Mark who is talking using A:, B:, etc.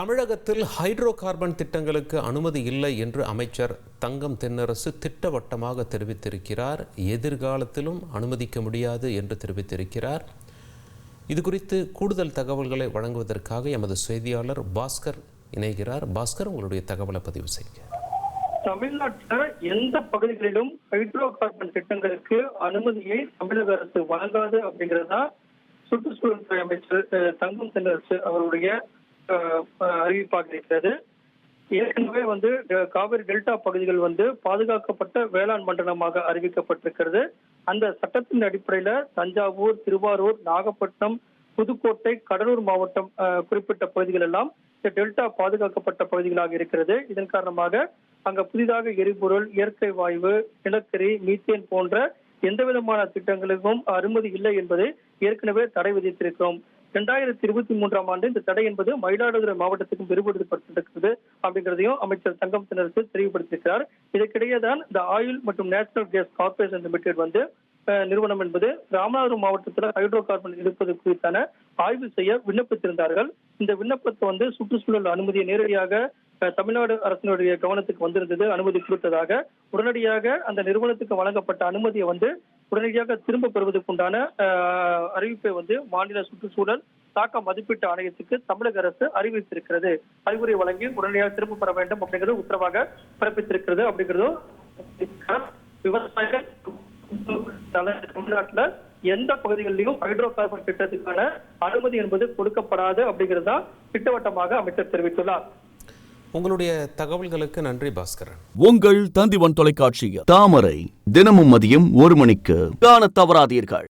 A: தமிழகத்தில் hydro carbon திட்டங்களுக்கு அனுமதி இல்லை என்று அமைச்சர் தங்கம் தென்னரசு திட்டவட்டமாக தெரிவித்திருக்கிறார். எதிர்காலத்திலும் அனுமதிக்க முடியாது என்று தெரிவித்திருக்கிறார். இது குறித்து கூடுதல் தகவல்களை வழங்குவதற்காக எமது செய்தியாளர் பாஸ்கர் இணைகிறார். பாஸ்கர் உங்களுடைய தகவலை பதிவு செய்கிறார்
B: தமிழ்நாட்டில் எந்த பகுதிகளிலும் ஹைட்ரோ கார்பன் திட்டங்களுக்கு அனுமதியை தமிழக அரசு வழங்காது அப்படிங்கிறதா சுற்றுச்சூழல் துறை அமைச்சர் தங்கம் தென்னரசு அவருடைய அறிவிப்பாக இருக்கிறது ஏற்கனவே வந்து காவிரி டெல்டா பகுதிகள் வந்து பாதுகாக்கப்பட்ட வேளாண் மண்டலமாக அறிவிக்கப்பட்டிருக்கிறது. அந்த சட்டத்தின் அடிப்படையில தஞ்சாவூர் திருவாரூர் நாகப்பட்டினம் புதுக்கோட்டை கடலூர் மாவட்டம் குறிப்பிட்ட பகுதிகள் எல்லாம் இந்த டெல்டா பாதுகாக்கப்பட்ட பகுதிகளாக இருக்கிறது. இதன் காரணமாக அங்க புதிதாக எரிபொருள் இயற்கை வாயு நிலக்கரி மீத்தேன் போன்ற எந்த விதமான திட்டங்களுக்கும் அனுமதி இல்லை என்பதை ஏற்கனவே தடை விதித்திருக்கிறோம். இரண்டாயிரத்தி இருபத்தி மூன்றாம் ஆண்டு இந்த தடை என்பது மயிலாடுதுறை மாவட்டத்துக்கும் விரிவுபடுத்தப்பட்டிருக்கிறது அப்படிங்கிறதையும் அமைச்சர் தங்கம் தினருக்கு தெளிவுபடுத்தியிருக்கிறார் இதற்கிடையே தான் இந்த ஆயில் மற்றும் நேஷனல் கேஸ் கார்பரேஷன் லிமிடெட் வந்து நிறுவனம் என்பது ராமநாதபுரம் மாவட்டத்தில் ஹைட்ரோ கார்பன் இருப்பது குறித்தான ஆய்வு செய்ய விண்ணப்பித்திருந்தார்கள். இந்த விண்ணப்பத்தை வந்து சுற்றுச்சூழல் அனுமதியை நேரடியாக தமிழ்நாடு அரசினுடைய கவனத்துக்கு வந்திருந்தது. அனுமதி கொடுத்ததாக உடனடியாக அந்த நிறுவனத்துக்கு வழங்கப்பட்ட அனுமதியை வந்து உடனடியாக திரும்ப பெறுவதற்குண்டான அறிவிப்பை வந்து மாநில சுற்றுச்சூழல் தாக்க மதிப்பீட்டு ஆணையத்துக்கு தமிழக அரசு அறிவித்திருக்கிறது. அறிவுரை வழங்கி உடனடியாக திரும்ப பெற வேண்டும் அப்படிங்கிறது உத்தரவாக பிறப்பித்திருக்கிறது அப்படிங்கிறதும் விவசாயிகள் தமிழ்நாட்டுல எந்த பகுதிகளிலும் ஹைட்ரோ கார்பன் திட்டத்துக்கான அனுமதி என்பது கொடுக்கப்படாது அப்படிங்கிறது தான் திட்டவட்டமாக அமைச்சர் தெரிவித்துள்ளார்.
A: உங்களுடைய தகவல்களுக்கு நன்றி பாஸ்கரன்.
C: உங்கள் தந்திவன் தொலைக்காட்சியில் தாமரை தினமும் மதியம் ஒரு மணிக்கு. காண தவறாதீர்கள்.